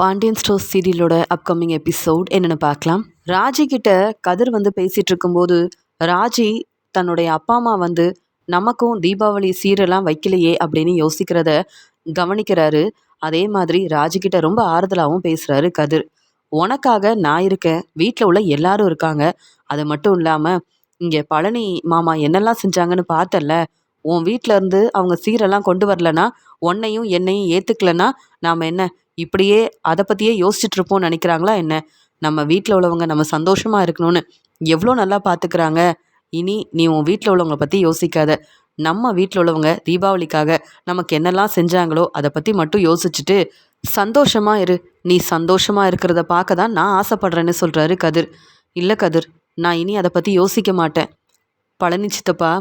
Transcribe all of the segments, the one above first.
Pandian store சீரியலோட upcoming episode என்னென்னு பார்க்கலாம். ராஜி கிட்ட கதிர் வந்து பேசிட்டு இருக்கும்போது ராஜி தன்னுடைய அப்பா அம்மா வந்து நமக்கும் தீபாவளி சீரெல்லாம் வைக்கலையே அப்படின்னு யோசிக்கிறத கவனிக்கிறாரு. அதே மாதிரி ராஜி கிட்ட ரொம்ப ஆறுதலாகவும் பேசுறாரு கதிர். உனக்காக நான் இருக்கேன். வீட்டில் உள்ள எல்லாரும் இருக்காங்க. அது மட்டும் இல்லாமல் இங்கே பழனி மாமா என்னெல்லாம் செஞ்சாங்கன்னு பார்த்தல்ல உன் வீட்டிலேருந்து அவங்க சீரெல்லாம் கொண்டு வரலன்னா உன்னையும் என்னையும் ஏற்றுக்கலன்னா நாம் என்ன இப்படியே அதை பற்றியே யோசிச்சுட்டு இருப்போம்னு நினைக்கிறாங்களா என்ன? நம்ம வீட்டில் உள்ளவங்க நம்ம சந்தோஷமாக இருக்கணும்னு எவ்வளோ நல்லா பார்த்துக்கிறாங்க இனி நீ உன் வீட்டில் உள்ளவங்களை பற்றி யோசிக்காத. நம்ம வீட்டில் உள்ளவங்க தீபாவளிக்காக நமக்கு என்னெல்லாம் செஞ்சாங்களோ அதை பற்றி மட்டும் யோசிச்சுட்டு சந்தோஷமாக இரு. நீ சந்தோஷமாக இருக்கிறத பார்க்க தான் நான் ஆசைப்படுறேன்னு சொல்கிறாரு கதிர். இல்லை கதிர் நான் இனி அதை பற்றி யோசிக்க மாட்டேன். பழனி சித்தப்பா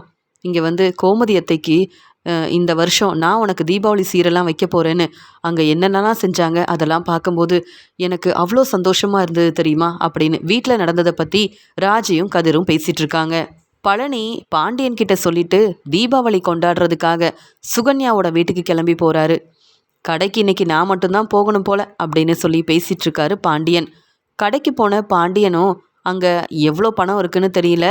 இங்கே வந்து கோமதி அத்தைக்கு இந்த வருஷம் நான் உனக்கு தீபாவளி சீரெல்லாம் வைக்க போகிறேன்னு அங்கே என்னென்னலாம் செஞ்சாங்க அதெல்லாம் பார்க்கும்போது எனக்கு அவ்வளோ சந்தோஷமாக இருந்தது தெரியுமா? அப்படின்னு வீட்டில் நடந்ததை பற்றி ராஜையும் கதிரும் பேசிகிட்டு இருக்காங்க. பழனி பாண்டியன் கிட்ட சொல்லிட்டு தீபாவளி கொண்டாடுறதுக்காக சுகன்யாவோட வீட்டுக்கு கிளம்பி போகிறாரு கடைக்கு இன்னைக்கு நான் மட்டும்தான் போகணும் போல அப்படின்னு சொல்லி பேசிகிட்டு இருக்காரு பாண்டியன். கடைக்கு போன பாண்டியனும் அங்கே எவ்வளோ பணம் இருக்குன்னு தெரியல.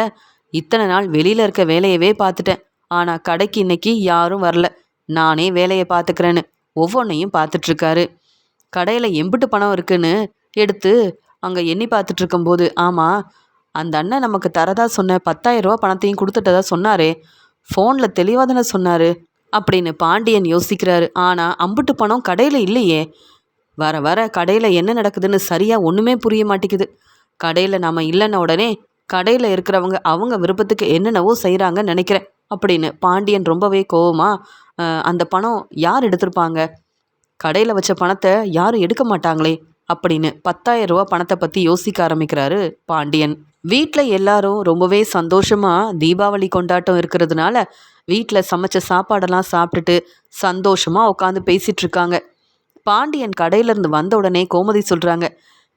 இத்தனை நாள் வெளியில் இருக்க வேலையவே பார்த்துட்டேன். ஆனால் கடைக்கு இன்னைக்கு யாரும் வரல. நானே வேலையை பார்த்துக்கிறேன்னு ஒவ்வொன்றையும் பார்த்துட்ருக்காரு. கடையில் எம்பிட்டு பணம் இருக்குன்னு எடுத்து அங்கே எண்ணி பார்த்துட்டு இருக்கும்போது ஆமாம் அந்த அண்ணன் நமக்கு தரதா சொன்ன பத்தாயிரம் ரூபா பணத்தையும் கொடுத்துட்டதா சொன்னாரே. ஃபோனில் தெளிவாக தானே சொன்னார் அப்படின்னு பாண்டியன் யோசிக்கிறாரு. ஆனால் அம்புட்டு பணம் கடையில் இல்லையே. வர வர கடையில் என்ன நடக்குதுன்னு சரியாக ஒன்றுமே புரிய மாட்டேங்குது. கடையில் நம்ம இல்லைன்ன உடனே கடையில் இருக்கிறவங்க அவங்க விருப்பத்துக்கு என்னென்னவோ செய்கிறாங்கன்னு நினைக்கிறேன். அப்படின்னு. பாண்டியன் ரொம்பவே கோவமா அந்த பணம் யார் எடுத்திருப்பாங்க? கடையில் வச்ச பணத்தை யாரும் எடுக்க மாட்டாங்களே? அப்படின்னு பத்தாயிரம் ரூபா பணத்தை பற்றி யோசிக்க ஆரம்பிக்கிறாரு பாண்டியன். வீட்டில் எல்லாரும் ரொம்பவே சந்தோஷமாக தீபாவளி கொண்டாட்டம் இருக்கிறதுனால வீட்டில் சமைச்ச சாப்பாடெல்லாம் சாப்பிட்டுட்டு சந்தோஷமாக உட்காந்து பேசிகிட்டு இருக்காங்க. பாண்டியன் கடையிலேருந்து வந்த உடனே கோமதி சொல்கிறாங்க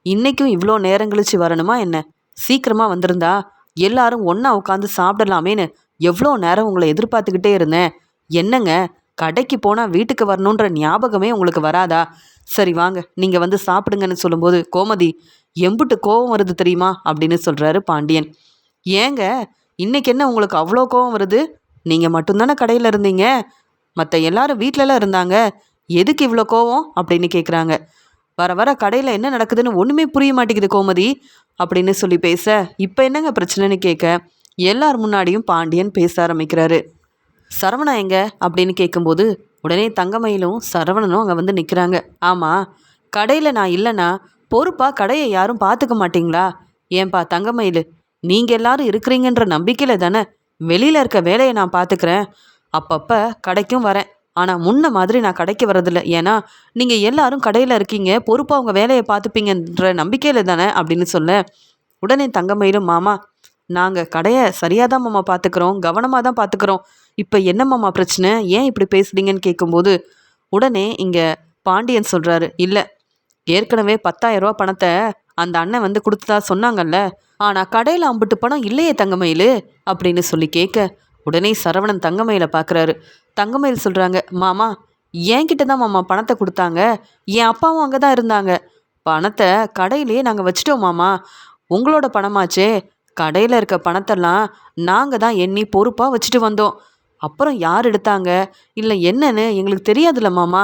இன்றைக்கும் இவ்வளோ நேரம் கழிச்சு வரணுமா என்ன? சீக்கிரமாக வந்திருந்தா எல்லாரும் ஒன்றா உட்காந்து சாப்பிடலாமேன்னு எவ்வளோ நேரம் உங்களை எதிர்பார்த்துக்கிட்டே இருந்தேன். என்னங்க கடைக்கு போனால் வீட்டுக்கு வரணுன்ற ஞாபகமே உங்களுக்கு வராதா? சரி வாங்க நீங்கள் வந்து சாப்பிடுங்கன்னு சொல்லும்போது கோமதி எம்புட்டு கோவம் வருது தெரியுமா? அப்படின்னு சொல்கிறாரு பாண்டியன். ஏங்க இன்னைக்கு என்ன உங்களுக்கு அவ்வளோ கோவம் வருது? நீங்கள் மட்டும்தானே கடையில் இருந்தீங்க? மற்ற எல்லாரும் வீட்டிலலாம் இருந்தாங்க. எதுக்கு இவ்வளோ கோவம்? அப்படின்னு கேட்குறாங்க வர வர கடையில் என்ன நடக்குதுன்னு ஒன்றுமே புரிய மாட்டேங்குது கோமதி அப்படின்னு சொல்லி பேச இப்போ என்னங்க பிரச்சனைன்னு கேட்க எல்லார் முன்னாடியும் பாண்டியன் பேச ஆரம்பிக்கிறாரு. சரவணா எங்க? அப்படின்னு கேட்கும்போது உடனே தங்கமயிலும் சரவணனும் அங்கே வந்து நிற்கிறாங்க ஆமாம் கடையில் நான் இல்லைன்னா பொறுப்பாக கடையை யாரும் பார்த்துக்க மாட்டீங்களா? ஏன்பா தங்கமயில் நீங்கள் எல்லாரும் இருக்கிறீங்கன்ற நம்பிக்கையில் தானே வெளியில் இருக்க வேலையை நான் பார்த்துக்கிறேன் அப்பப்போ கடைக்கும் வரேன். ஆனால் முன்ன மாதிரி நான் கடைக்கு வரதில்ல ஏன்னா நீங்கள் எல்லாரும் கடையில் இருக்கீங்க பொறுப்பாக உங்கள் வேலையை பார்த்துப்பீங்கன்ற நம்பிக்கையில் தானே அப்படின்னு சொல்ல உடனே தங்கமயிலும் மாமா நாங்கள் கடையை சரியாக தான் மாமா பார்த்துக்குறோம் கவனமாக தான் பார்த்துக்குறோம் இப்போ என்ன மாமா பிரச்சனை? ஏன் இப்படி பேசுறீங்கன்னு கேட்கும்போது உடனே இங்கே பாண்டியன் சொல்கிறாரு இல்லை ஏற்கனவே பத்தாயிரம் ரூபா பணத்தை அந்த அண்ணன் வந்து கொடுத்ததா சொன்னாங்கல்ல ஆனால் கடையில் அம்பிட்டு பணம் இல்லையே தங்கமயில் அப்படின்னு சொல்லி கேட்க உடனே சரவணன் தங்கமயில பார்க்குறாரு தங்கமயில் சொல்கிறாங்க மாமா என்கிட்ட தான் மாமா பணத்தை கொடுத்தாங்க என் அப்பாவும் அங்கே தான் இருந்தாங்க. பணத்தை கடையிலேயே நாங்கள் வச்சிட்டோம் மாமா. உங்களோட பணமாச்சே கடையில் இருக்க பணத்தெல்லாம் நாங்கள் தான் எண்ணி பொறுப்பாக வச்சுட்டு வந்தோம். அப்புறம் யார் எடுத்தாங்க? இல்லை என்னன்னு எங்களுக்கு தெரியாதுல்ல மாமா.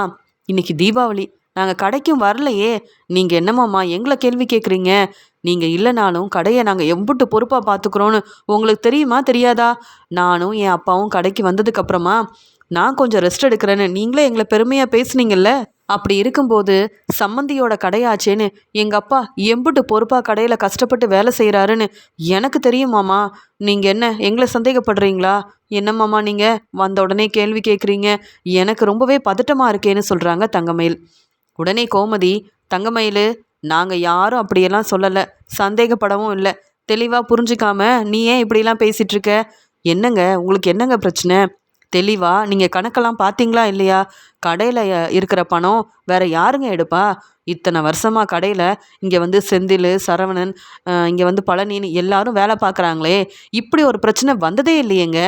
இன்னைக்கு தீபாவளி. நாங்கள் கடைக்கும் வரலையே. நீங்கள் என்னமாம்மா எங்களை கேள்வி கேட்குறீங்க நீங்கள் இல்லைனாலும் கடையை நாங்கள் எம்புட்டு பொறுப்பாக பார்த்துக்குறோன்னு உங்களுக்கு தெரியுமா தெரியாதா? நானும் என் அப்பாவும் கடைக்கு வந்ததுக்கப்புறமா நான் கொஞ்சம் ரெஸ்ட் எடுக்கிறேன்னு நீங்களே எங்களை பெருமையாக பேசுனீங்கல்ல? அப்படி இருக்கும்போது சம்மந்தியோட கடையாச்சேன்னு எங்கள் அப்பா எம்புட்டு பொறுப்பாக கடையில் கஷ்டப்பட்டு வேலை செய்கிறாருன்னு எனக்கு தெரியுமாமா நீங்கள் என்ன எங்களை சந்தேகப்படுறீங்களா? என்னம்மாமா நீங்கள் வந்த உடனே கேள்வி கேட்குறீங்க எனக்கு ரொம்பவே பதட்டமாக இருக்கேன்னு சொல்கிறாங்க தங்கமயில். உடனே கோமதி தங்கமயில் நாங்கள் யாரும் அப்படியெல்லாம் சொல்லலை. சந்தேகப்படவும் இல்லை. தெளிவாக புரிஞ்சுக்காம நீ ஏன் இப்படிலாம் பேசிகிட்ருக்க என்னங்க? உங்களுக்கு என்னங்க பிரச்சனை? தெளிவாக நீங்கள் கணக்கெல்லாம் பார்த்தீங்களா இல்லையா? கடையில் இருக்கிற பணம் வேறு யாருங்க எடுப்பா? இத்தனை வருஷமா கடையில் இங்கே வந்து செந்தில் சரவணன் இங்கே வந்து பழனின்னு எல்லாரும் வேலை பார்க்குறாங்களே இப்படி ஒரு பிரச்சனை வந்ததே இல்லையேங்க.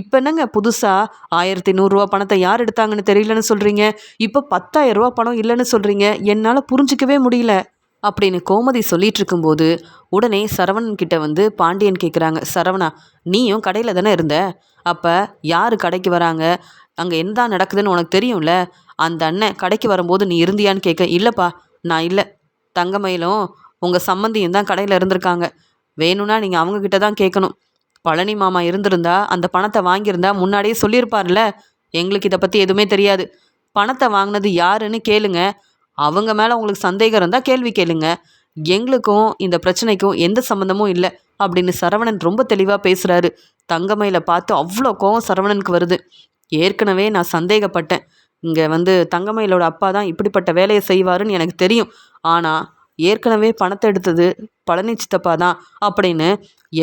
இப்போ என்னங்க புதுசாக ஆயிரத்தி நூறுரூவா பணத்தை யார் எடுத்தாங்கன்னு தெரியலன்னு சொல்கிறீங்க இப்போ பத்தாயிரரூவா பணம் இல்லைன்னு சொல்கிறீங்க என்னால் புரிஞ்சிக்கவே முடியல. அப்படின்னு கோமதி சொல்லிட்டு இருக்கும்போது உடனே சரவணன் கிட்ட வந்து பாண்டியன் கேட்குறாங்க சரவணா நீயும் கடையில் தானே இருந்த? அப்போ யார் கடைக்கு வராங்க? அங்கே என்ன நடக்குதுன்னு உனக்கு தெரியும்ல? அந்த அண்ணன் கடைக்கு வரும்போது நீ இருந்தியான்னு கேட்க இல்லைப்பா நான் இல்லை. தங்கமயிலும் உங்கள் சம்மந்தியும் தான் கடையில் இருந்திருக்காங்க. வேணும்னா நீங்கள் அவங்கக்கிட்ட தான் கேட்கணும் பழனி மாமா இருந்திருந்தா அந்த பணத்தை வாங்கியிருந்தா முன்னாடியே சொல்லியிருப்பார்ல? எங்களுக்கு இதை பற்றி எதுவுமே தெரியாது. பணத்தை வாங்கினது யாருன்னு கேளுங்க. அவங்க மேலே உங்களுக்கு சந்தேகம் இருந்தால் கேள்வி கேளுங்க. எங்களுக்கும் இந்த பிரச்சனைக்கும் எந்த சம்மந்தமும் இல்லை. அப்படின்னு சரவணன் ரொம்ப தெளிவாக பேசுகிறாரு தங்கமயில பார்த்து அவ்வளோ கோவம் சரவணனுக்கு வருது. ஏற்கனவே நான் சந்தேகப்பட்டேன். இங்கே வந்து தங்கமயிலோட அப்பா தான் இப்படிப்பட்ட வேலையை செய்வாருன்னு எனக்கு தெரியும். ஆனால் ஏற்கனவே பணத்தை எடுத்தது பழனி சித்தப்பா தான் அப்படின்னு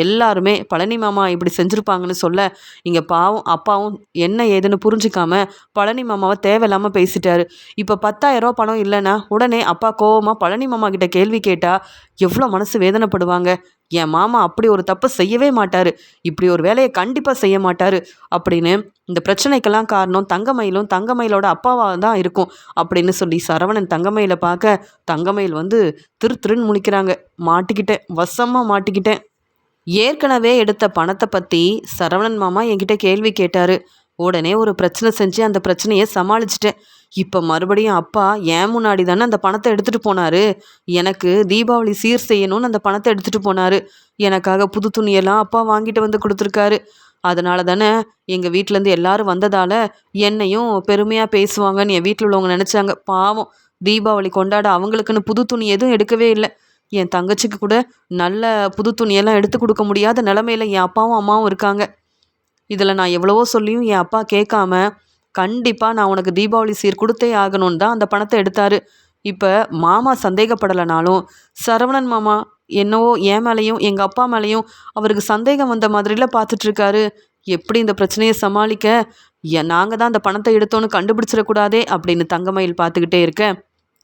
எல்லாருமே பழனி மாமா இப்படி செஞ்சுருப்பாங்கன்னு சொல்ல இங்கே பாவம் அப்பாவும் என்ன ஏதுன்னு புரிஞ்சிக்காம பழனி மாமாவை தேவையில்லாமல் பேசிட்டாரு. இப்போ பத்தாயிரரூபா பணம் இல்லைன்னா உடனே அப்பா கோவமாக பழனி மாமா கிட்ட கேள்வி கேட்டால் எவ்வளோ மனசு வேதனைப்படுவாங்க. என் மாமா அப்படி ஒரு தப்பு செய்யவே மாட்டார். இப்படி ஒரு வேலையை கண்டிப்பாக செய்ய மாட்டார் அப்படின்னு இந்த பிரச்சனைக்கெல்லாம் காரணம் தங்கமயிலும் தங்கமயிலோட அப்பாவாக தான் இருக்கும் அப்படின்னு சொல்லி சரவணன் தங்கமயிலை பார்க்க தங்கமயில் வந்து திரு திருன்னு முழிக்கிறாங்க. மாட்டிக்கிட்டேன் வசமாக மாட்டிக்கிட்டேன். ஏற்கனவே எடுத்த பணத்தை பற்றி சரவணன் மாமா என்கிட்ட கேள்வி கேட்டார். உடனே ஒரு பிரச்சனை செஞ்சு அந்த பிரச்சனையை சமாளிச்சிட்டேன். இப்போ மறுபடியும் அப்பா ஏன் முன்னாடி தானே அந்த பணத்தை எடுத்துகிட்டு போனார். எனக்கு தீபாவளி சீர் செய்யணும்னு அந்த பணத்தை எடுத்துகிட்டு போனார். எனக்காக புது துணியெல்லாம் அப்பா வாங்கிட்டு வந்து கொடுத்துருக்காரு. அதனால தானே எங்கள் வீட்டிலேருந்து எல்லாரும் வந்ததால் என்னையும் பெருமையாக பேசுவாங்கன்னு என் வீட்டில் உள்ளவங்க நினச்சாங்க. பாவம் தீபாவளி கொண்டாட அவங்களுக்குன்னு புது துணி எதுவும் எடுக்கவே இல்லை. என் தங்கச்சிக்கு கூட நல்ல புது துணியெல்லாம் எடுத்து கொடுக்க முடியாத நிலமையில என் அப்பாவும் அம்மாவும் இருக்காங்க. இதில் நான் எவ்வளவோ சொல்லியும் என் அப்பா கேட்காம கண்டிப்பாக நான் உனக்கு தீபாவளி சீர் கொடுத்தே ஆகணும்னு தான் அந்த பணத்தை எடுத்தார். இப்போ மாமா சந்தேகப்படலைனாலும் சரவணன் மாமா என்னவோ என் மேலேயும் எங்கள் அப்பா மேலேயும் அவருக்கு சந்தேகம் வந்த மாதிரிலாம் பார்த்துட்ருக்காரு. எப்படி இந்த பிரச்சனையை சமாளிக்க? நாங்கள் தான் அந்த பணத்தை எடுத்தோன்னு கண்டுபிடிச்சிடக்கூடாதே அப்படின்னு தங்கமயில் பார்த்துக்கிட்டே இருக்க.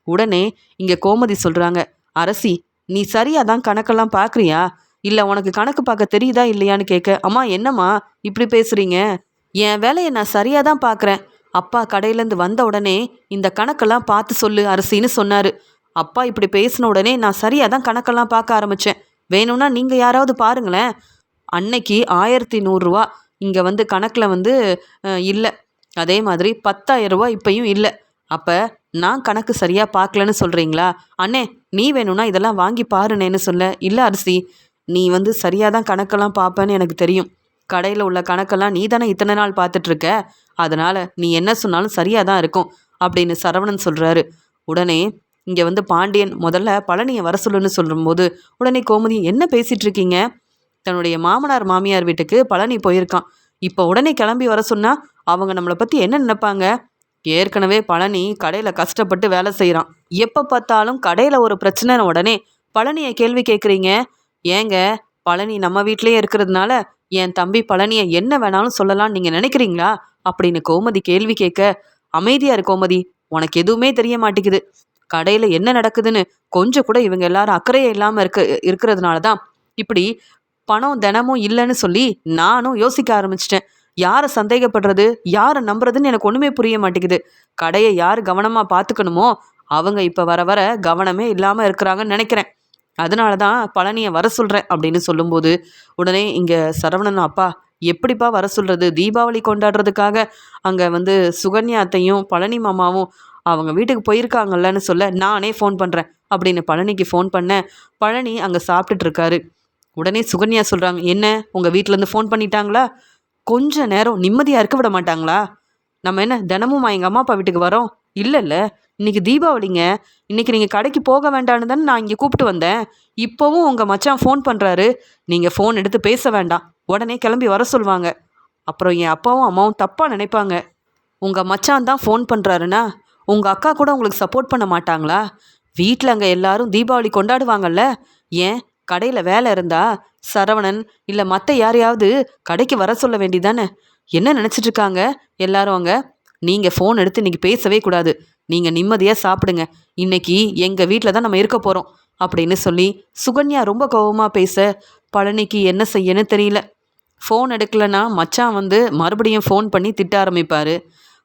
உடனே இங்கே கோமதி சொல்கிறாங்க அரசி நீ சரியாக தான் கணக்கெல்லாம் பார்க்குறியா இல்லை உனக்கு கணக்கு பார்க்க தெரியுதா இல்லையான்னு கேட்க அம்மா என்னம்மா இப்படி பேசுகிறீங்க என் வேலையை நான் சரியாக தான் பார்க்குறேன் அப்பா கடையிலேருந்து வந்த உடனே இந்த கணக்கெல்லாம் பார்த்து சொல்லு அரிசின்னு சொன்னார். அப்பா இப்படி பேசின உடனே நான் சரியாக தான் கணக்கெல்லாம் பார்க்க ஆரம்பித்தேன் வேணும்னா நீங்கள் யாராவது பாருங்களேன். அன்னைக்கு ஆயிரத்தி நூறுரூவா இங்கே வந்து கணக்கில் வந்து இல்லை. அதே மாதிரி பத்தாயிரம் ரூபா இப்பையும் இல்லை. அப்போ நான் கணக்கு சரியாக பார்க்கலன்னு சொல்கிறீங்களா அண்ணே நீ வேணும்னா இதெல்லாம் வாங்கி பாருனேன்னு சொல்ல. இல்லை அரிசி நீ வந்து சரியாக தான் கணக்கெல்லாம் பார்ப்பேன்னு எனக்கு தெரியும். கடையில் உள்ள கணக்கெல்லாம் நீ தானே இத்தனை நாள் பார்த்துட்ருக்க? அதனால் நீ என்ன சொன்னாலும் சரியாக தான் இருக்கும் அப்படின்னு சரவணன் சொல்கிறாரு உடனே இங்கே வந்து பாண்டியன் முதல்ல பழனியை வர சொல்லுன்னு சொல்லும்போது உடனே கோமதி என்ன பேசிகிட்டு இருக்கீங்க தன்னுடைய மாமனார் மாமியார் வீட்டுக்கு பழனி போயிருக்கான். இப்போ உடனே கிளம்பி வர சொன்னால் அவங்க நம்மளை பற்றி என்ன நினைப்பாங்க? ஏற்கனவே பழனி கடையில் கஷ்டப்பட்டு வேலை செய்கிறான் எப்போ பார்த்தாலும் கடையில் ஒரு பிரச்சனை உடனே பழனியை கேள்வி கேட்குறீங்க? ஏங்க பழனி நம்ம வீட்லேயே இருக்கிறதுனால என் தம்பி பழனியை என்ன வேணாலும் சொல்லலாம்னு நீங்கள் நினைக்கிறீங்களா? அப்படின்னு கோமதி கேள்வி கேட்க அமைதியா இரு கோமதி உனக்கு எதுவுமே தெரிய மாட்டேங்குது. கடையில் என்ன நடக்குதுன்னு கொஞ்சம் கூட இவங்க எல்லாரும் அக்கறையே இல்லாமல் இருக்க இருக்கிறதுனால தான் இப்படி பணம் தினமும் இல்லைன்னு சொல்லி நானும் யோசிக்க ஆரம்பிச்சிட்டேன். யாரை சந்தேகப்படுறது யாரை நம்புறதுன்னு எனக்கு ஒன்றுமே புரிய மாட்டேங்குது. கடையை யார் கவனமாக பார்த்துக்கணுமோ அவங்க இப்போ வர வர கவனமே இல்லாமல் இருக்கிறாங்கன்னு நினைக்கிறேன். அதனால தான் பழனியை வர சொல்கிறேன் அப்படின்னு சொல்லும்போது உடனே இங்கே சரவணன் அப்பா எப்படிப்பா வர சொல்கிறது தீபாவளி கொண்டாடுறதுக்காக அங்கே வந்து சுகன்யாத்தையும் பழனி மாமாவும் அவங்க வீட்டுக்கு போயிருக்காங்கல்லன்னு சொல்ல நானே ஃபோன் பண்ணுறேன் அப்படின்னு பழனிக்கு ஃபோன் பண்ணேன் பழனி அங்கே சாப்பிட்டுட்டு இருக்காரு. உடனே சுகன்யா சொல்கிறாங்க என்ன? உங்கள் வீட்டிலேருந்து ஃபோன் பண்ணிட்டாங்களா? கொஞ்ச நேரம் நிம்மதியாக இருக்க விட மாட்டாங்களா? நம்ம என்ன தினமும் எங்கள் அம்மா அப்பா வீட்டுக்கு வரோம்? இல்லை இல்லை இன்றைக்கி தீபாவளிங்க. இன்னைக்கு நீங்கள் கடைக்கு போக வேண்டான்னு தானே நான் இங்கே கூப்பிட்டு வந்தேன். இப்போவும் உங்கள் மச்சான் ஃபோன் பண்ணுறாரு நீங்கள் ஃபோன் எடுத்து பேச வேண்டாம். உடனே கிளம்பி வர சொல்லுவாங்க. அப்புறம் என் அப்பாவும் அம்மாவும் தப்பாக நினைப்பாங்க. உங்கள் மச்சான் தான் ஃபோன் பண்ணுறாருன்னா உங்கள் அக்கா கூட உங்களுக்கு சப்போர்ட் பண்ண மாட்டாங்களா? வீட்டில் அங்கே எல்லாரும் தீபாவளி கொண்டாடுவாங்கல்ல. ஏன்? கடையில் வேலை இருந்தா சரவணன் இல்லை மற்ற யாரையாவது கடைக்கு வர சொல்ல வேண்டிதானே என்ன நினச்சிட்டு இருக்காங்க? எல்லாரும் அங்கே நீங்கள் ஃபோன் எடுத்து இன்னைக்கு பேசவே கூடாது. நீங்கள் நிம்மதியாக சாப்பிடுங்க. இன்னைக்கு எங்கள் வீட்டில் தான் நம்ம இருக்க போகிறோம் அப்படின்னு சொல்லி சுகன்யா ரொம்ப கோவமாக பேச பழனிக்கு என்ன செய்யன்னு தெரியல. ஃபோன் எடுக்கலைன்னா மச்சான் வந்து மறுபடியும் ஃபோன் பண்ணி திட்ட ஆரம்பிப்பார்.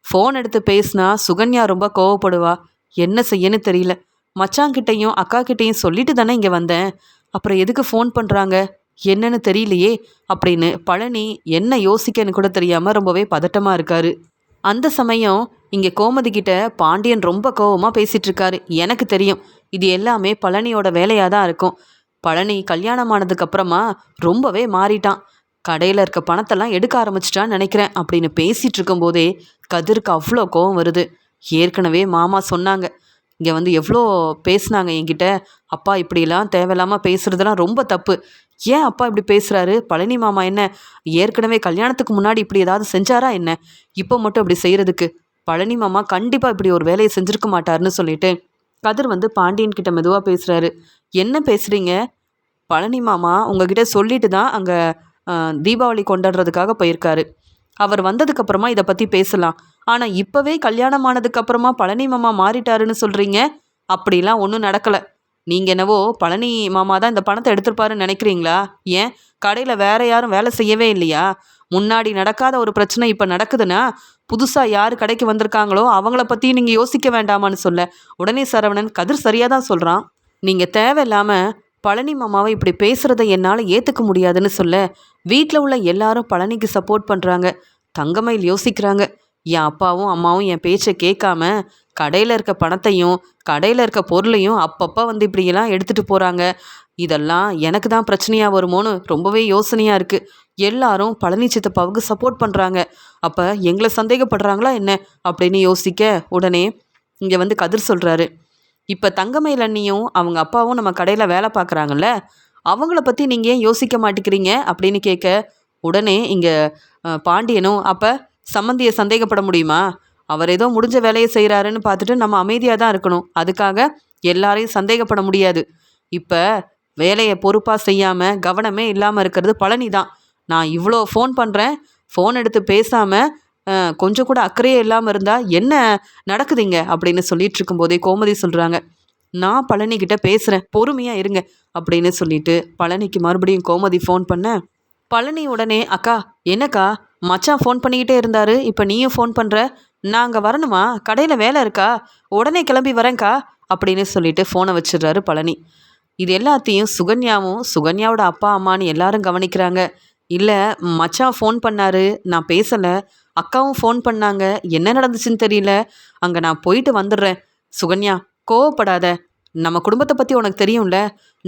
ஃபோன் எடுத்து பேசினா சுகன்யா ரொம்ப கோவப்படுவா. என்ன செய்யன்னு தெரியல. மச்சாங்கிட்டையும் அக்கா கிட்டேயும் சொல்லிட்டு தானே இங்கே வந்தேன். அப்புறம் எதுக்கு ஃபோன் பண்ணுறாங்க என்னன்னு தெரியலையே. அப்படின்னு பழனி என்ன யோசிக்கன்னு கூட தெரியாமல் ரொம்பவே பதட்டமாக இருக்காரு. அந்த சமயம் இங்கே கோமதி கிட்ட பாண்டியன் ரொம்ப கோவமாக பேசிட்டு இருக்காரு எனக்கு தெரியும். இது எல்லாமே பழனியோட வேலையாக தான் இருக்கும். பழனி கல்யாணம் ஆனதுக்கு அப்புறமா ரொம்பவே மாறிட்டான். கடையில் இருக்க பணத்தெல்லாம் எடுக்க ஆரம்பிச்சிட்டான்னு நினைக்கிறேன் அப்படின்னு பேசிட்டு இருக்கும்போதே கதிருக்கு அவ்வளோ கோவம் வருது. ஏற்கனவே மாமா சொன்னாங்க. இங்கே வந்து எவ்வளோ பேசுனாங்க என்கிட்ட. அப்பா இப்படிலாம் தேவையில்லாமல் பேசுறதெல்லாம் ரொம்ப தப்பு. ஏன் அப்பா இப்படி பேசுகிறாரு பழனி மாமா என்ன ஏற்கனவே கல்யாணத்துக்கு முன்னாடி இப்படி ஏதாவது செஞ்சாரா என்ன? இப்போ மட்டும் இப்படி செய்கிறதுக்கு பழனி மாமா கண்டிப்பாக இப்படி ஒரு வேலையை செஞ்சுருக்க மாட்டாருன்னு சொல்லிட்டு கதிர் வந்து பாண்டியன் கிட்ட மெதுவாக பேசுகிறாரு என்ன பேசுகிறீங்க பழனி மாமா உங்ககிட்ட சொல்லிட்டு தான் அங்கே தீபாவளி கொண்டாடுறதுக்காக போயிருக்காரு. அவர் வந்ததுக்கப்புறமா இதை பற்றி பேசலாம். ஆனால் இப்போவே கல்யாணம் ஆனதுக்கப்புறமா பழனி மாமா மாறிட்டாருன்னு சொல்கிறீங்க அப்படிலாம் ஒன்றும் நடக்கலை. நீங்கள் என்னவோ பழனி மாமா தான் இந்த பணத்தை எடுத்திருப்பாருன்னு நினைக்கிறீங்களா? ஏன்? கடையில் வேற யாரும் வேலை செய்யவே இல்லையா? முன்னாடி நடக்காத ஒரு பிரச்சனை இப்போ நடக்குதுன்னா புதுசாக யார் கடைக்கு வந்திருக்காங்களோ அவங்கள பற்றி நீங்கள் யோசிக்க வேண்டாமான்னு சொல்ல. உடனே சரவணன் கதிர் சரியாக தான் சொல்கிறான் நீங்கள் தேவையில்லாமல் பழனி மாமாவை இப்படி பேசுகிறத என்னால் ஏற்றுக்க முடியாதுன்னு சொல்ல வீட்டில் உள்ள எல்லாரும் பழனிக்கு சப்போர்ட் பண்ணுறாங்க தங்கமயில் யோசிக்கிறாங்க. என் அப்பாவும் அம்மாவும் என் பேச்சை கேட்காம கடையில் இருக்க பணத்தையும் கடையில் இருக்க பொருளையும் அப்பப்போ வந்து இப்படியெல்லாம் எடுத்துகிட்டு போகிறாங்க இதெல்லாம் எனக்கு தான் பிரச்சனையாக வருமோன்னு ரொம்பவே யோசனையாக இருக்குது எல்லாரும் பழனி சித்தப்பாவுக்கு சப்போர்ட் பண்ணுறாங்க அப்போ எங்களை சந்தேகப்படுறாங்களா என்ன? அப்படின்னு யோசிக்க உடனே இங்கே வந்து கதிர் சொல்கிறாரு இப்போ தங்கமயில் அண்ணியும் அவங்க அப்பாவும் நம்ம கடையில் வேலை பார்க்குறாங்கல்ல அவங்கள பற்றி நீங்கள் ஏன் யோசிக்க மாட்டேங்கிறீங்க? அப்படின்னு கேட்க உடனே இங்கே பாண்டியனும் அப்போ சம்மந்தியை சந்தேகப்பட முடியுமா? அவர் ஏதோ முடிஞ்ச வேலையை செய்கிறாருன்னு பார்த்துட்டு நம்ம அமைதியாக தான் இருக்கணும். அதுக்காக எல்லாரையும் சந்தேகப்பட முடியாது. இப்போ வேலையை பொறுப்பாக செய்யாமல் கவனமே இல்லாமல் இருக்கிறது பழனி தான் நான் இவ்வளோ ஃபோன் பண்ணுறேன் ஃபோன் எடுத்து பேசாமல் கொஞ்சம் கூட அக்கறையே இல்லாமல் இருந்தால் என்ன நடக்குதுங்க அப்படின்னு சொல்லிட்டு இருக்கும்போதே கோமதி சொல்கிறாங்க நான் பழனிக்கிட்ட பேசுகிறேன் பொறுமையாக இருங்க அப்படின்னு சொல்லிட்டு பழனிக்கு மறுபடியும் கோமதி ஃபோன் பண்ண பழனி உடனே அக்கா என்னக்கா? மச்சான் ஃபோன் பண்ணிக்கிட்டே இருந்தார். இப்போ நீயும் ஃபோன் பண்ணுற நான் அங்கே வரணுமா? கடையில் வேலை இருக்கா? உடனே கிளம்பி வரேன்க்கா அப்படின்னு சொல்லிட்டு ஃபோனை வச்சிடுறாரு பழனி. இது எல்லாத்தையும் சுகன்யாவும் சுகன்யாவோட அப்பா அம்மான்னு எல்லாரும் கவனிக்கிறாங்க. இல்லை மச்சான் ஃபோன் பண்ணாரு நான் பேசலை. அக்காவும் ஃபோன் பண்ணாங்க என்ன நடந்துச்சுன்னு தெரியல. அங்கே நான் போயிட்டு வந்துடுறேன். சுகன்யா கோவப்படாத. நம்ம குடும்பத்தை பற்றி உனக்கு தெரியும்ல.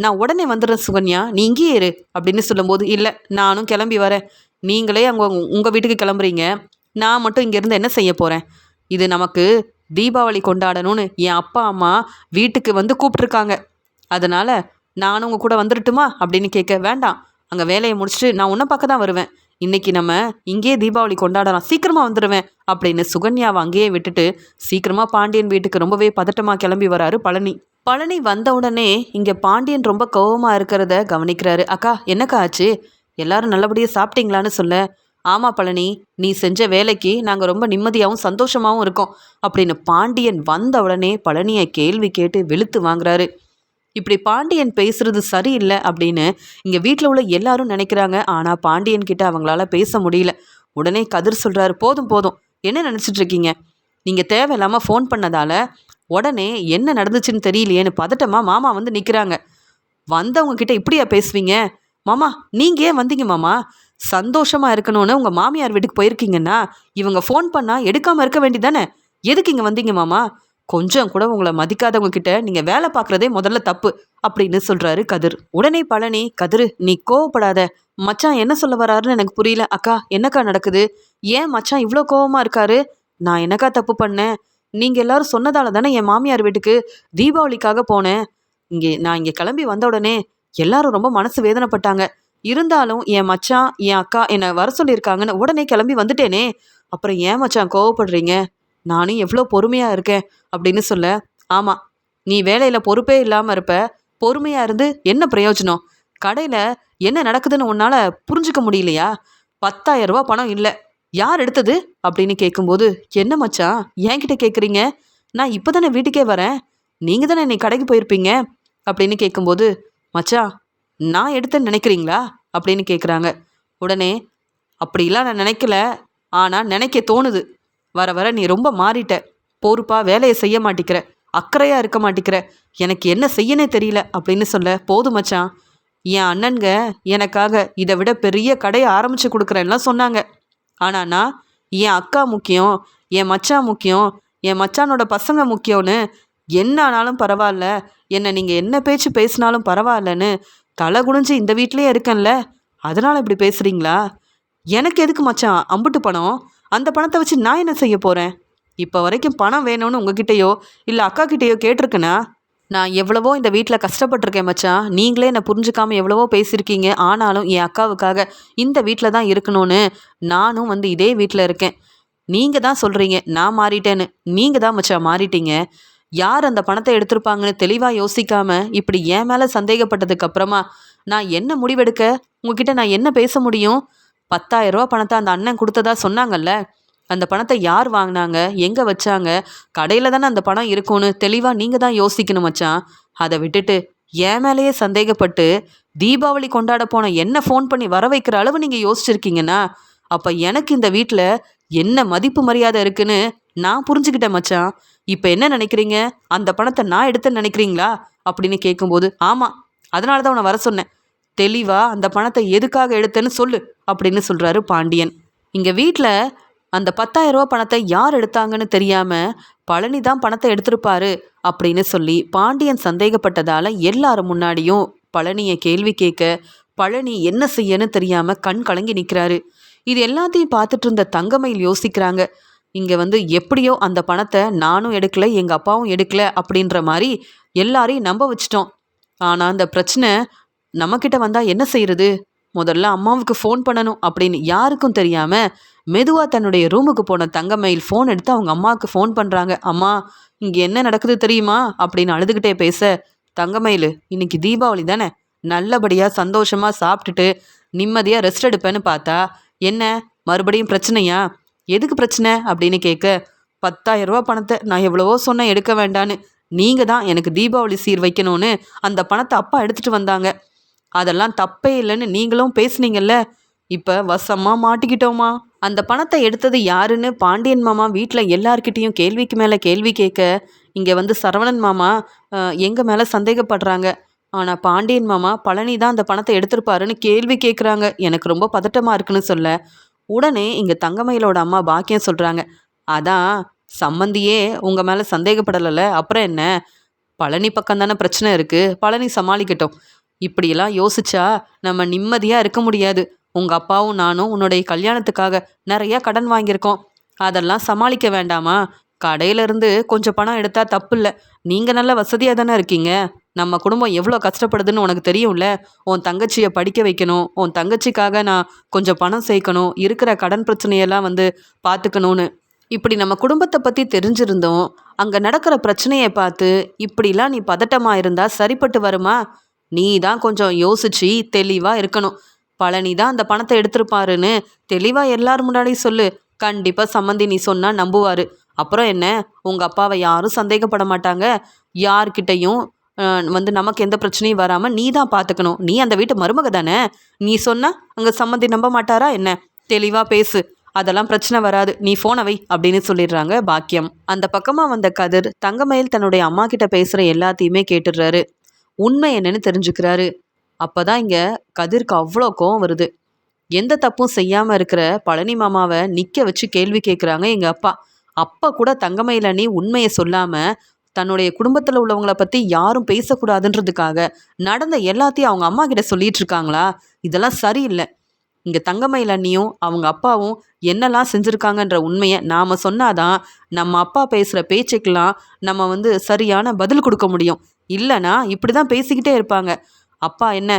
நான் உடனே வந்துடுறேன் சுகன்யா நீ இங்கேயே இரு அப்படின்னு சொல்லும்போது இல்லை நானும் கிளம்பி வரேன். நீங்களே அங்கே உங்கள் வீட்டுக்கு கிளம்புறீங்க. நான் மட்டும் இங்கேருந்து என்ன செய்ய போகிறேன் இது நமக்கு தீபாவளி கொண்டாடணும்னு என் அப்பா அம்மா வீட்டுக்கு வந்து கூப்பிட்ருக்காங்க அதனால் நானும் உங்கள் கூட வந்துடட்டுமா அப்படின்னு கேட்க வேண்டாம். அங்கே வேலையை முடிச்சுட்டு நான் உன்னை பார்க்க தான் வருவேன். இன்னைக்கு நம்ம இங்கேயே தீபாவளி கொண்டாடலாம் சீக்கிரமாக வந்துடுவேன் அப்படின்னு சுகன்யாவை அங்கேயே விட்டுட்டு சீக்கிரமாக பாண்டியன் வீட்டுக்கு ரொம்பவே பதட்டமாக கிளம்பி வராரு பழனி. பழனி வந்த உடனே இங்கே பாண்டியன் ரொம்ப கோபமாக இருக்கிறத கவனிக்கிறாரு. அக்கா என்னக்கா ஆச்சு? எல்லாரும் நல்லபடியாக சாப்பிட்டீங்களான்னு சொல்ல. ஆமா பழனி நீ செஞ்ச வேலைக்கு நாங்கள் ரொம்ப நிம்மதியாகவும் சந்தோஷமாகவும் இருக்கோம் அப்படின்னு பாண்டியன் வந்த உடனே பழனியை கேள்வி கேட்டு வெளுத்து வாங்குறாரு. இப்படி பாண்டியன் பேசுறது சரியில்லை அப்படின்னு இங்கே வீட்டில் உள்ள எல்லாரும் நினைக்கிறாங்க. ஆனால் பாண்டியன் கிட்ட அவங்களால பேச முடியல. உடனே கதிர் சொல்கிறாரு போதும் போதும். என்ன நினச்சிட்டு இருக்கீங்க? நீங்கள் தேவையில்லாமல் ஃபோன் பண்ணதால உடனே என்ன நடந்துச்சுன்னு தெரியலையேன்னு பதட்டமா மாமா வந்து நிற்கிறாங்க வந்தவங்க கிட்ட இப்படியா பேசுவீங்க? மாமா நீங்கள் ஏன் வந்தீங்க மாமா? சந்தோஷமாக இருக்கணும்னு உங்கள் மாமியார் வீட்டுக்கு போயிருக்கீங்கன்னா இவங்க ஃபோன் பண்ணால் எடுக்காமல் இருக்க வேண்டிதானே எதுக்கு இங்கே வந்தீங்க மாமா? கொஞ்சம் கூட உங்களை மதிக்காதவங்க கிட்ட நீங்க வேலை பார்க்குறதே முதல்ல தப்பு அப்படின்னு சொல்றாரு கதிர். உடனே பழனி கதிர் நீ கோவப்படாத. மச்சான் என்ன சொல்ல வராருன்னு எனக்கு புரியல. அக்கா என்னக்கா நடக்குது? ஏன் மச்சான் இவ்வளோ கோவமா இருக்காரு? நான் என்னக்கா தப்பு பண்ணேன்? நீங்க எல்லாரும் சொன்னதால தானே என் மாமியார் வீட்டுக்கு தீபாவளிக்காக போனேன். இங்கே நான் இங்கே கிளம்பி வந்த உடனே எல்லாரும் ரொம்ப மனசு வேதனைப்பட்டாங்க. இருந்தாலும் என் மச்சான் என் அக்கா என்னை வர சொல்லியிருக்காங்கன்னு உடனே கிளம்பி வந்துட்டேனே. அப்புறம் ஏன் மச்சான் கோவப்படுறீங்க? நானும் எவ்வளோ பொறுமையாக இருக்கேன் அப்படின்னு சொல்ல ஆமாம் நீ வேலையில் பொறுப்பே இல்லாமல் இருப்ப. பொறுமையாக இருந்து என்ன பிரயோஜனம்? கடையில் என்ன நடக்குதுன்னு உன்னால் புரிஞ்சுக்க முடியலையா? பத்தாயிரம் ரூபா பணம் இல்லை. யார் எடுத்தது? அப்படின்னு கேட்கும்போது என்ன மச்சான் என்கிட்ட கேட்குறீங்க நான் இப்போ தானே வீட்டுக்கே வரேன். நீங்கள் தானே இன்னைக்கு கடைக்கு போயிருப்பீங்க? அப்படின்னு கேட்கும்போது மச்சான் நான் எடுத்தேன்னு நினைக்கிறீங்களா? அப்படின்னு கேட்குறாங்க உடனே அப்படிலாம் நான் நினைக்கல. ஆனால் நினைக்க தோணுது. வர வர நீ ரொம்ப மாறிட்ட. பொறுப்பாக வேலையை செய்ய மாட்டேங்கிற அக்கறையாக இருக்க மாட்டேங்கிற எனக்கு என்ன செய்யனே தெரியல. அப்படின்னு சொல்ல போதும் மச்சான். என் அண்ணன்க எனக்காக இதை விட பெரிய கடையை ஆரம்பித்து கொடுக்குறேன்லாம் சொன்னாங்க. ஆனால் நான் என் அக்கா முக்கியம் என் மச்சான் முக்கியம் என் மச்சானோட பசங்க முக்கியம்னு என்ன ஆனாலும் பரவாயில்ல. என்னை நீங்கள் என்ன பேச்சு பேசினாலும் பரவாயில்லன்னு தலை குனிஞ்சு இந்த வீட்லேயே இருக்கேன்ல. அதனால் இப்படி பேசுகிறீங்களா எனக்கு எதுக்கு மச்சான்? அம்புட்டு பணம்? அந்த பணத்தை வச்சு நான் என்ன செய்ய போகிறேன் இப்போ வரைக்கும் பணம் வேணும்னு உங்ககிட்டயோ இல்லை அக்கா கிட்டேயோ கேட்டிருக்கேனா? நான் எவ்வளவோ இந்த வீட்டில் கஷ்டப்பட்டிருக்கேன் மச்சான். நீங்களே என்னை புரிஞ்சுக்காம எவ்வளவோ பேசியிருக்கீங்க. ஆனாலும் என் அக்காவுக்காக இந்த வீட்டில் தான் இருக்கணும்னு நானும் வந்து இதே வீட்டில் இருக்கேன். நீங்கள் தான் சொல்கிறீங்க நான் மாறிட்டேன்னு. நீங்கள் தான் மச்சான் மாறிட்டீங்க. யார் அந்த பணத்தை எடுத்திருப்பாங்கன்னு தெளிவாக யோசிக்காம இப்படி என் மேலே சந்தேகப்பட்டதுக்கு அப்புறமா நான் என்ன முடிவெடுக்க? உங்ககிட்ட நான் என்ன பேச முடியும்? பத்தாயிரம் ரூபா பணத்தை அந்த அண்ணன் கொடுத்ததா சொன்னாங்கல்ல? அந்த பணத்தை யார் வாங்கினாங்க? எங்கே வச்சாங்க? கடையில் தானே அந்த பணம் இருக்கும்னு தெளிவாக நீங்கள் தான் யோசிக்கணும் மச்சான். அதை விட்டுட்டு என் மேலேயே சந்தேகப்பட்டு தீபாவளி கொண்டாட போன என்ன ஃபோன் பண்ணி வர வைக்கிற அளவு நீங்கள் யோசிச்சிருக்கீங்கன்னா அப்போ எனக்கு இந்த வீட்டில் என்ன மதிப்பு மரியாதை இருக்குன்னு நான் புரிஞ்சுக்கிட்டேன் மச்சான். இப்போ என்ன நினைக்கிறீங்க? அந்த பணத்தை நான் எடுத்தேன்னு நினைக்கிறீங்களா? அப்படின்னு கேட்கும்போது ஆமாம் அதனால தான் உன்னை வர சொன்னேன். தெளிவாக அந்த பணத்தை எதுக்காக எடுத்தேன்னு சொல்லு அப்படின்னு சொல்கிறாரு பாண்டியன். இங்கே வீட்டில் அந்த பத்தாயிரம் ரூபா பணத்தை யார் எடுத்தாங்கன்னு தெரியாமல் பழனி தான் பணத்தை எடுத்திருப்பாரு அப்படின்னு சொல்லி பாண்டியன் சந்தேகப்பட்டதால் எல்லாரும் முன்னாடியும் பழனியை கேள்வி கேட்க பழனி என்ன செய்யன்னு தெரியாமல் கண் கலங்கி நிற்கிறாரு இது எல்லாத்தையும் பார்த்துட்டு இருந்த தங்கமயில் யோசிக்கிறாங்க இங்கே வந்து எப்படியோ அந்த பணத்தை நானும் எடுக்கலை எங்கள் அப்பாவும் எடுக்கல அப்படின்ற மாதிரி எல்லாரையும் நம்ப வச்சிட்டோம். ஆனால் அந்த பிரச்சனை நம்மக்கிட்ட வந்தால் என்ன செய்கிறது முதல்ல அம்மாவுக்கு ஃபோன் பண்ணணும் அப்படின்னு யாருக்கும் தெரியாமல் மெதுவாக தன்னுடைய ரூமுக்கு போன தங்கமயில் ஃபோன் எடுத்து அவங்க அம்மாவுக்கு ஃபோன் பண்ணுறாங்க அம்மா இங்கே என்ன நடக்குது தெரியுமா? அப்படின்னு அழுதுகிட்டே பேச தங்கமயில் இன்னைக்கு தீபாவளி தானே. நல்லபடியாக சந்தோஷமாக சாப்பிட்டுட்டு நிம்மதியாக ரெஸ்ட் எடுப்பேன்னு பார்த்தா என்ன? மறுபடியும் பிரச்சனையா? எதுக்கு பிரச்சனை அப்படின்னு கேட்க பத்தாயிரம் ரூபா பணத்தை நான் எவ்வளவோ சொன்னேன் எடுக்க வேண்டான்னு. நீங்கள் தான் எனக்கு தீபாவளி சீர் வைக்கணும்னு அந்த பணத்தை அப்பா எடுத்துகிட்டு வந்தாங்க. அதெல்லாம் தப்பே இல்லைன்னு நீங்களும் பேசுனீங்கல்ல. இப்போ வசமாக மாட்டிக்கிட்டோமா? அந்த பணத்தை எடுத்தது யாருன்னு பாண்டியன் மாமா வீட்டில் எல்லார்கிட்டேயும் கேள்விக்கு மேலே கேள்வி கேட்க இங்கே வந்து சரவணன் மாமா எங்கள் மேலே சந்தேகப்படுறாங்க. ஆனால் பாண்டியன் மாமா பழனி தான் அந்த பணத்தை எடுத்திருப்பாருன்னு கேள்வி கேட்குறாங்க. எனக்கு ரொம்ப பதட்டமாக இருக்குன்னு சொல்ல உடனே இங்கே தங்கமயிலோட அம்மா பாக்கியம் சொல்கிறாங்க அதான் சம்மந்தியே உங்கள் மேலே சந்தேகப்படலைல்ல? அப்புறம் என்ன? பழனி பக்கம் தானே பிரச்சனை இருக்குது பழனி சமாளிக்கட்டும். இப்படியெல்லாம் யோசிச்சா நம்ம நிம்மதியாக இருக்க முடியாது. உங்கள் அப்பாவும் நானும் உன்னுடைய கல்யாணத்துக்காக நிறையா கடன் வாங்கியிருக்கோம். அதெல்லாம் சமாளிக்க வேண்டாமா? கடையிலேருந்து கொஞ்சம் பணம் எடுத்தால் தப்பு இல்லை நீங்கள் நல்ல வசதியாக தானே இருக்கீங்க? நம்ம குடும்பம் எவ்வளோ கஷ்டப்படுதுன்னு உனக்கு தெரியும்ல? உன் தங்கச்சியை படிக்க வைக்கணும். உன் தங்கச்சிக்காக நான் கொஞ்சம் பணம் சேர்க்கணும். இருக்கிற கடன் பிரச்சனையெல்லாம் வந்து பார்த்துக்கணும்னு. இப்படி நம்ம குடும்பத்தை பற்றி தெரிஞ்சிருந்தோம். அங்கே நடக்கிற பிரச்சனையை பார்த்து இப்படிலாம் நீ பதட்டமாக இருந்தால் சரிப்பட்டு வருமா? நீ தான் கொஞ்சம் யோசிச்சு தெளிவாக இருக்கணும். பழனி தான் அந்த பணத்தை எடுத்திருப்பாருன்னு தெளிவாக எல்லார் முன்னாடியும் சொல்லு. கண்டிப்பாக சம்மந்தி நீ சொன்னால் நம்புவார். அப்புறம் என்ன? உங்கள் அப்பாவை யாரும் சந்தேகப்பட மாட்டாங்க. யார்கிட்டையும் வந்து நமக்கு எந்த பிரச்சனையும் வராமல் நீ தான் பார்த்துக்கணும் நீ அந்த வீட்டு மருமக தானே? நீ சொன்னால் அங்கே சம்மந்தி நம்ப மாட்டாரா என்ன? தெளிவாக பேசு. அதெல்லாம் பிரச்சனை வராது. நீ ஃபோனை வை அப்படின்னு சொல்லிடுறாங்க பாக்கியம். அந்த பக்கமாக வந்த கதிர் தங்கமயில் தன்னுடைய அம்மா கிட்ட பேசுகிற எல்லாத்தையுமே கேட்டுடுறாரு. உண்மை என்னன்னு தெரிஞ்சுக்கிறாரு. அப்பதான் இங்கே கதிர்க்கு அவ்வளோ கோவம் வருது. எந்த தப்பும் செய்யாமல் இருக்கிற பழனி மாமாவை நிற்க வச்சு கேள்வி கேட்குறாங்க எங்கள் அப்பா. அப்பா கூட தங்கமயில நீ உண்மையை சொல்லாமல் தன்னுடைய குடும்பத்தில் உள்ளவங்கள பற்றி யாரும் பேசக்கூடாதுன்றதுக்காக நடந்த எல்லாத்தையும் அவங்க அம்மா கிட்ட சொல்லிட்டு இருக்காங்களா? இதெல்லாம் சரியில்லை. இங்கே தங்கமயில் அண்ணியும் அவங்க அப்பாவும் என்னெல்லாம் செஞ்சுருக்காங்கன்ற உண்மையை நாம் சொன்னாதான் நம்ம அப்பா பேசுகிற பேச்சுக்கெல்லாம் நம்ம வந்து சரியான பதில் கொடுக்க முடியும். இல்லைனா இப்படி தான் பேசிக்கிட்டே இருப்பாங்க. அப்பா என்ன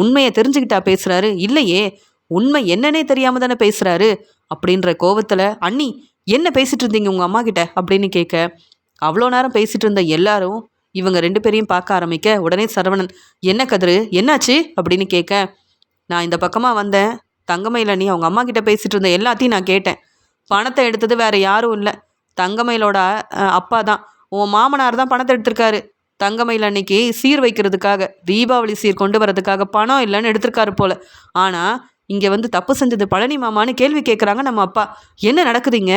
உண்மையை தெரிஞ்சுக்கிட்டா பேசுகிறாரு இல்லையே. உண்மை என்னன்னே தெரியாமல் தானே பேசுகிறாரு அப்படின்ற கோவத்தில் அண்ணி என்ன பேசிட்டு இருந்தீங்க உங்கள் அம்மா கிட்ட? அப்படின்னு கேட்க அவ்வளோ நேரம் பேசிட்டு இருந்த எல்லாரும் இவங்க ரெண்டு பேரையும் பார்க்க ஆரம்பிக்க உடனே சரவணன் என்ன கதிரு? என்னாச்சு? அப்படின்னு கேட்க நான் இந்த பக்கமாக வந்தேன். தங்கமயில நீ அவங்க அம்மா கிட்ட பேசிட்டு இருந்த எல்லாத்தையும் நான் கேட்டேன். பணத்தை எடுத்தது வேற யாரும் இல்லை. தங்கமயிலோட அப்பா தான். உன் மாமனார் தான் பணத்தை எடுத்திருக்காரு. தங்கமயில் அன்னைக்கு சீர் வைக்கிறதுக்காக தீபாவளி சீர் கொண்டு வரதுக்காக பணம் இல்லைன்னு எடுத்திருக்காரு போல. ஆனால் இங்கே வந்து தப்பு செஞ்சது பழனி மாமான்னு கேள்வி கேட்குறாங்க நம்ம அப்பா. என்ன நடக்குதுங்க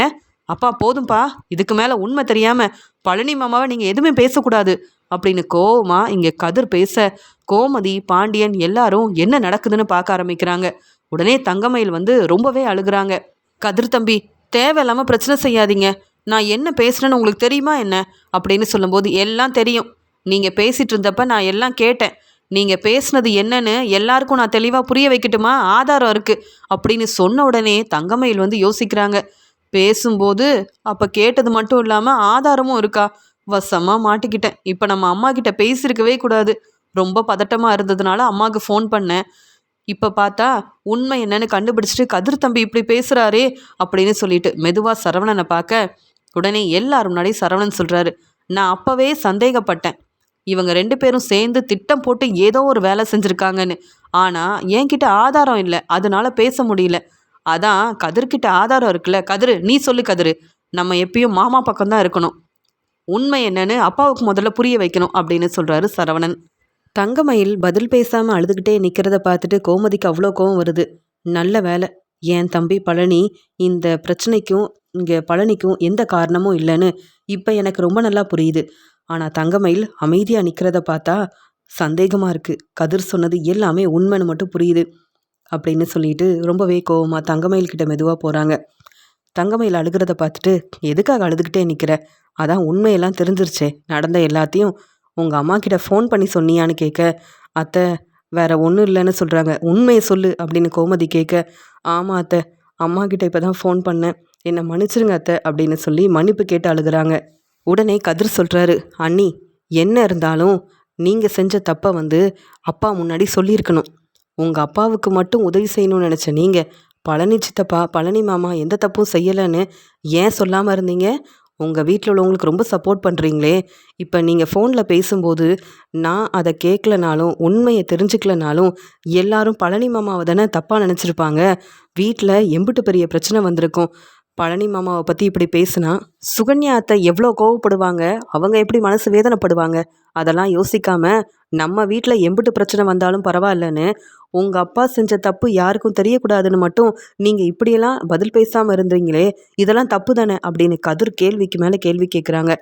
அப்பா போதும்பா. இதுக்கு மேலே உண்மை தெரியாமல் பழனி மாமாவை நீங்கள் எதுவுமே பேசக்கூடாது. அப்படின்னு கோவமா இங்கே கதிர் பேச கோமதி பாண்டியன் எல்லாரும் என்ன நடக்குதுன்னு பார்க்க ஆரம்பிக்கிறாங்க. உடனே தங்கமயில் வந்து ரொம்பவே அழுகுறாங்க. கதிர் தம்பி தேவையில்லாமல் பிரச்சனை செய்யாதீங்க. நான் என்ன பேசுகிறேன்னு உங்களுக்கு தெரியுமா என்ன? அப்படின்னு சொல்லும்போது எல்லாம் தெரியும். நீங்கள் பேசிகிட்டு இருந்தப்ப நான் எல்லாம் கேட்டேன். நீங்கள் பேசுனது என்னன்னு எல்லாருக்கும் நான் தெளிவாக புரிய வைக்கட்டுமா? ஆதாரம் இருக்குது அப்படின்னு சொன்ன உடனே தங்கமயில் வந்து யோசிக்கிறாங்க. பேசும்போது அப்போ கேட்டது மட்டும் இல்லாமல் ஆதாரமும் இருக்கா? வசமாக மாட்டிக்கிட்டேன். இப்போ நம்ம அம்மா கிட்ட பேசியிருக்கவே கூடாது. ரொம்ப பதட்டமாக இருந்ததுனால அம்மாவுக்கு ஃபோன் பண்ணேன். இப்போ பார்த்தா உண்மை என்னன்னு கண்டுபிடிச்சிட்டு கதிர் தம்பி இப்படி பேசுகிறாரே அப்படின்னு சொல்லிட்டு மெதுவாக சரவணனை பார்க்க உடனே எல்லாரும் முன்னாடி சரவணன் சொல்கிறாரு நான் அப்போவே சந்தேகப்பட்டேன். இவங்க ரெண்டு பேரும் சேர்ந்து திட்டம் போட்டு ஏதோ ஒரு வேலை செஞ்சுருக்காங்கன்னு. ஆனால் என்கிட்ட ஆதாரம் இல்லை. அதனால பேச முடியல. அதான் கதிர்கிட்ட ஆதாரம் இருக்குல்ல கதிர் நீ சொல்லு கதிர். நம்ம எப்பயும் மாமா பக்கம்தான் இருக்கணும். உண்மை என்னன்னு அப்பாவுக்கு முதல்ல புரிய வைக்கணும் அப்படின்னு சொல்கிறாரு சரவணன். தங்கமயில் பதில் பேசாமல் அழுதுகிட்டே நிற்கிறத பார்த்துட்டு கோமதிக்கு அவ்வளோ கோவம் வருது. நல்ல வேலை. என் தம்பி பழனி இந்த பிரச்சனைக்கும் இங்கே பழனிக்கும் எந்த காரணமும் இல்லைன்னு இப்போ எனக்கு ரொம்ப நல்லா புரியுது. ஆனால் தங்கமயில் அமைதியாக நிற்கிறத பார்த்தா சந்தேகமாக இருக்குது கதிர் சொன்னது எல்லாமே உண்மைன்னு மட்டும் புரியுது. அப்படின்னு சொல்லிட்டு ரொம்பவே கோவமாக தங்கமயில் கிட்ட மெதுவாக போகிறாங்க தங்கமயில் அழுகிறத பார்த்துட்டு எதுக்காக அழுதுகிட்டே நிற்கிற அதான் உண்மையெல்லாம் தெரிஞ்சிருச்சே. நடந்த எல்லாத்தையும் உங்கள் அம்மா கிட்ட ஃபோன் பண்ணி சொன்னியான்னு கேட்க அத்தை வேற ஒன்றும் இல்லைன்னு சொல்கிறாங்க உண்மையை சொல்லு அப்படின்னு கோமதி கேட்க ஆமாம் அத்தை அம்மா கிட்ட இப்போ தான் ஃபோன் பண்ணேன். என்னை மன்னிச்சிருங்க அத்தை அப்படின்னு சொல்லி மன்னிப்பு கேட்டு அழுகிறாங்க. உடனே கதிர் சொல்கிறாரு அண்ணி என்ன இருந்தாலும் நீங்கள் செஞ்ச தப்பை வந்து அப்பா முன்னாடி சொல்லியிருக்கணும். உங்கள் அப்பாவுக்கு மட்டும் உதவி செய்யணும்னு நினச்ச நீங்கள் பழனி சித்தப்பா பழனி மாமா எந்த தப்பும் செய்யலைன்னு ஏன் சொல்லாமல் இருந்தீங்க? உங்கள் வீட்டில் உள்ளவங்களுக்கு ரொம்ப சப்போர்ட் பண்ணுறீங்களே இப்போ நீங்கள் ஃபோனில் பேசும்போது நான் அதை கேட்கலனாலும் உண்மையை தெரிஞ்சுக்கலனாலும் எல்லாரும் பழனி மாமாவை தானே தப்பாக நினச்சிருப்பாங்க. வீட்டில் எம்பிட்டு பெரிய பிரச்சனை வந்திருக்கும். பழனி மாமாவை பற்றி இப்படி பேசுனா சுகன்யா அத்தை எவ்வளோ கோவப்படுவாங்க? அவங்க எப்படி மனசு வேதனைப்படுவாங்க? அதெல்லாம் யோசிக்காம நம்ம வீட்டில் எம்பிட்டு பிரச்சனை வந்தாலும் பரவாயில்லன்னு உங்கள் அப்பா செஞ்ச தப்பு யாருக்கும் தெரியக்கூடாதுன்னு மட்டும் நீங்கள் இப்படியெல்லாம் பதில் பேசாமல் இருந்தீங்களே இதெல்லாம் தப்பு தானே அப்படின்னு கதிர் கேள்விக்கு மேலே கேள்வி கேட்குறாங்க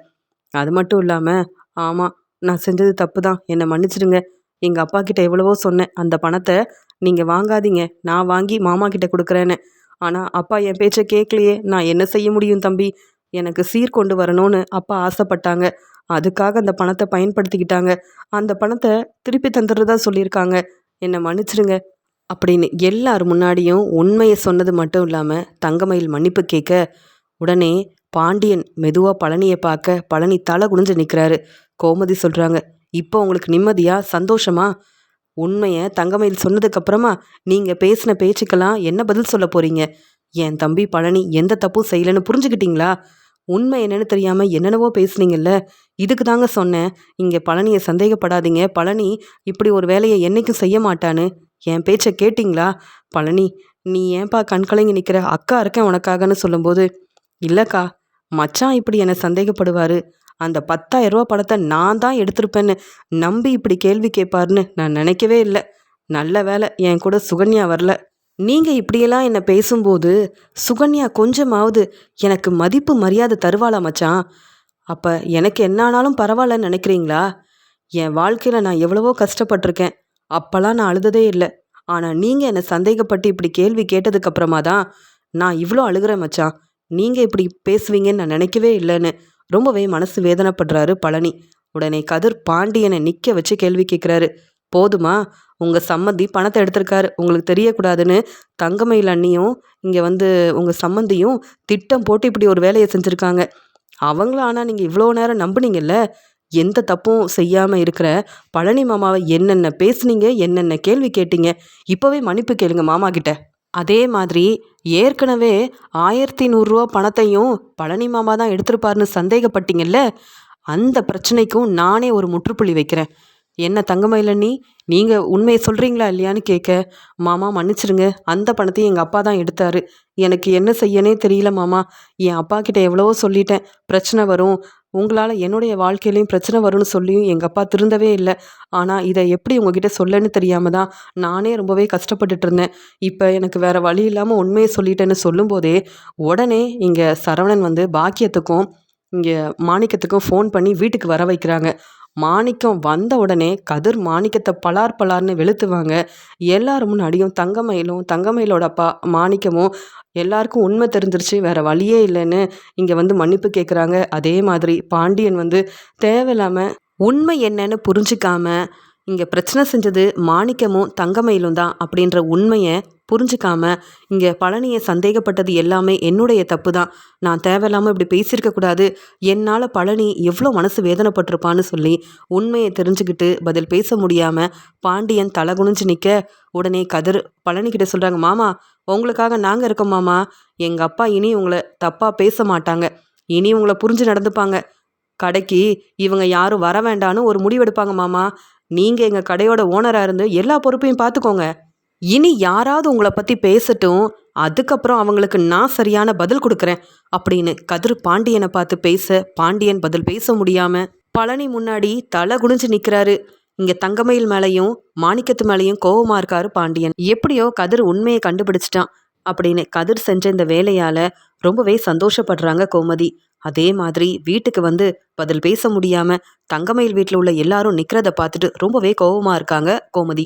அது மட்டும் இல்லாமல் ஆமாம் நான் செஞ்சது தப்பு தான் என்னை மன்னிச்சிடுங்க. எங்கள் அப்பா கிட்ட எவ்வளவோ சொன்னேன். அந்த பணத்தை நீங்கள் வாங்காதீங்க. நான் வாங்கி மாமா கிட்ட கொடுக்குறேன்னு. ஆனால் அப்பா என் பேச்சை கேட்கலையே நான் என்ன செய்ய முடியும் தம்பி? எனக்கு சீர் கொண்டு வரணும்னு அப்பா ஆசைப்பட்டாங்க. அதுக்காக அந்த பணத்தை பயன்படுத்திக்கிட்டாங்க. அந்த பணத்தை திருப்பி தந்துடுறதா சொல்லியிருக்காங்க. என்னை மன்னிச்சிடுங்க அப்படின்னு எல்லார் முன்னாடியும் உண்மையை சொன்னது மட்டும் இல்லாமல் தங்கமயில் மன்னிப்பு கேட்க உடனே பாண்டியன் மெதுவாக பழனியை பார்க்க பழனி தலை குனிஞ்சு நிற்கிறாரு கோமதி சொல்கிறாங்க இப்போ உங்களுக்கு நிம்மதியா? சந்தோஷமா? உண்மையை தங்கமயில் சொன்னதுக்கப்புறமா நீங்கள் பேசின பேச்சுக்கெல்லாம் என்ன பதில் சொல்ல போகிறீங்க என் தம்பி பழனி எந்த தப்பும் செய்யலைன்னு புரிஞ்சுக்கிட்டீங்களா? உண்மை என்னன்னு தெரியாமல் என்னென்னவோ பேசுனீங்கல்ல? இதுக்கு தாங்க சொன்னேன். இங்கே பழனியை சந்தேகப்படாதீங்க. பழனி இப்படி ஒரு வேலையை என்னைக்கும் செய்ய மாட்டான்னு. என் பேச்சை கேட்டிங்களா? பழனி நீ ஏன்பா கண்கலங்கி நிற்கிற அக்கா இருக்கேன் உனக்காகன்னு சொல்லும்போது இல்லைக்கா மச்சான் இப்படி என்னை சந்தேகப்படுவார். அந்த பத்தாயிரம் ரூபா பழத்தை நான் தான் எடுத்திருப்பேன்னு நம்பி இப்படி கேள்வி கேட்பாருன்னு நான் நினைக்கவே இல்லை. நல்ல வேலை என் கூட சுகன்யா வரல. நீங்கள் இப்படியெல்லாம் என்னை பேசும்போது சுகன்யா கொஞ்சமாவது எனக்கு மதிப்பு மரியாதை தருவாளா மச்சான்? அப்போ எனக்கு என்ன ஆனாலும் பரவாயில்லன்னு நினைக்கிறீங்களா? என் வாழ்க்கையில் நான் எவ்வளவோ கஷ்டப்பட்டிருக்கேன். அப்போல்லாம் நான் அழுததே இல்லை. ஆனால் நீங்கள் என்னை சந்தேகப்பட்டு இப்படி கேள்வி கேட்டதுக்கப்புறமா தான் நான் இவ்வளோ அழுகிறேன் மச்சான். நீங்கள் இப்படி பேசுவீங்கன்னு நான் நினைக்கவே இல்லைன்னு ரொம்பவே மனசு வேதனைப்படுறாரு பழனி. உடனே கதிர் பாண்டியனை நிற்க வச்சு கேள்வி கேட்குறாரு போதுமா? உங்கள் சம்மந்தி பணத்தை எடுத்திருக்காரு. உங்களுக்கு தெரியக்கூடாதுன்னு தங்கமயில் அண்ணியும் இங்கே வந்து உங்கள் சம்மந்தியும் திட்டம் போட்டு இப்படி ஒரு வேலையை செஞ்சுருக்காங்க. அவங்கள ஆனால் நீங்கள் இவ்வளோ நேரம் நம்புனீங்கல்ல? எந்த தப்பும் செய்யாமல் இருக்கிற பழனி மாமாவை என்னென்ன பேசுனீங்க என்னென்ன கேள்வி கேட்டீங்க இப்போவே மன்னிப்பு கேளுங்க மாமா கிட்ட. அதே மாதிரி ஏற்கனவே ஆயிரத்தி நூறுரூவா பணத்தையும் பழனி மாமா தான் எடுத்திருப்பாருன்னு சந்தேகப்பட்டீங்கல்ல? அந்த பிரச்சனைக்கும் நானே ஒரு முற்றுப்புள்ளி வைக்கிறேன். என்ன தங்கமயிலண்ணி நீங்கள் உண்மையை சொல்கிறீங்களா இல்லையான்னு கேட்க மாமா மன்னிச்சிடுங்க அந்த பணத்தையும் எங்கள் அப்பா தான் எடுத்தார். எனக்கு என்ன செய்யனே தெரியல மாமா. என் அப்பா கிட்ட எவ்வளவோ சொல்லிட்டேன். பிரச்சனை வரும். உங்களால் என்னுடைய வாழ்க்கையிலையும் பிரச்சனை வரும்னு சொல்லியும் எங்கள் அப்பா திருந்தவே இல்லை. ஆனால் இதை எப்படி உங்ககிட்ட சொல்லன்னு தெரியாமல் தான் நானே ரொம்பவே கஷ்டப்பட்டுட்டு இருந்தேன். இப்போ எனக்கு வேறு வழி இல்லாமல் உண்மையை சொல்லிட்டேன்னு சொல்லும்போதே உடனே இங்கே சரவணன் வந்து பாக்கியத்துக்கும் இங்கே மாணிக்கத்துக்கும் ஃபோன் பண்ணி வீட்டுக்கு வர வைக்கிறாங்க. மாணிக்கம் வந்த உடனே கதிர் மாணிக்கத்தை பலார் பலார்னு வெளுத்துவாங்க. எல்லாரும் முன்னாடியும் தங்கமயிலும் தங்கமயிலோட அப்பா மாணிக்கமும் எல்லாருக்கும் உண்மை தெரிஞ்சிருச்சு வேற வழியே இல்லைன்னு இங்கே வந்து மன்னிப்பு கேட்குறாங்க அதே மாதிரி பாண்டியன் வந்து தேவையில்லாமல் உண்மை என்னன்னு புரிஞ்சிக்காம இங்கே பிரச்சனை செஞ்சது மாணிக்கமும் தங்கமயிலும் தான் அப்படின்ற உண்மையை புரிஞ்சுக்காம இங்கே பழனியை சந்தேகப்பட்டது எல்லாமே என்னுடைய தப்பு தான் நான் தேவையில்லாமல் இப்படி பேசியிருக்க கூடாது. என்னால் பழனி எவ்வளோ மனசு வேதனைப்பட்டிருப்பான்னு சொல்லி உண்மையை தெரிஞ்சுக்கிட்டு பதில் பேச முடியாமல் பாண்டியன் தலை குனிஞ்சு நிற்க உடனே கதிர் பழனிக்கிட்ட சொல்கிறாங்க மாமா உங்களுக்காக நாங்கள் இருக்கோம் மாமா. எங்கள் அப்பா இனி உங்களை தப்பாக பேச மாட்டாங்க. இனி உங்களை புரிஞ்சு நடந்துப்பாங்க. கடைக்கு இவங்க யாரும் வர வேண்டான்னு ஒரு முடிவெடுப்பாங்க மாமா. நீங்கள் எங்கள் கடையோட ஓனராக இருந்து எல்லா பொறுப்பையும் பார்த்துக்கோங்க இனி யாராவது உங்களை பற்றி பேசட்டும் அதுக்கப்புறம் அவங்களுக்கு நான் சரியான பதில் கொடுக்குறேன் அப்படின்னு கதிர் பாண்டியனை பார்த்து பேச பாண்டியன் பதில் பேச முடியாமல் பழனி முன்னாடி தலை குனிஞ்சு நிற்கிறாரு இங்கே தங்கமயில் மேலேயும் மாணிக்கத்து மேலேயும் கோவமாக இருக்காரு பாண்டியன். எப்படியோ கதிர் உண்மையை கண்டுபிடிச்சிட்டான் அப்படின்னு கதிர் செஞ்ச இந்த வேலையால் ரொம்பவே சந்தோஷப்படுறாங்க கோமதி. அதே மாதிரி வீட்டுக்கு வந்து பதில் பேச முடியாம தங்கமயில் வீட்டில் உள்ள எல்லாரும் நிற்கிறத பார்த்துட்டு ரொம்பவே கோவமாக இருக்காங்க கோமதி.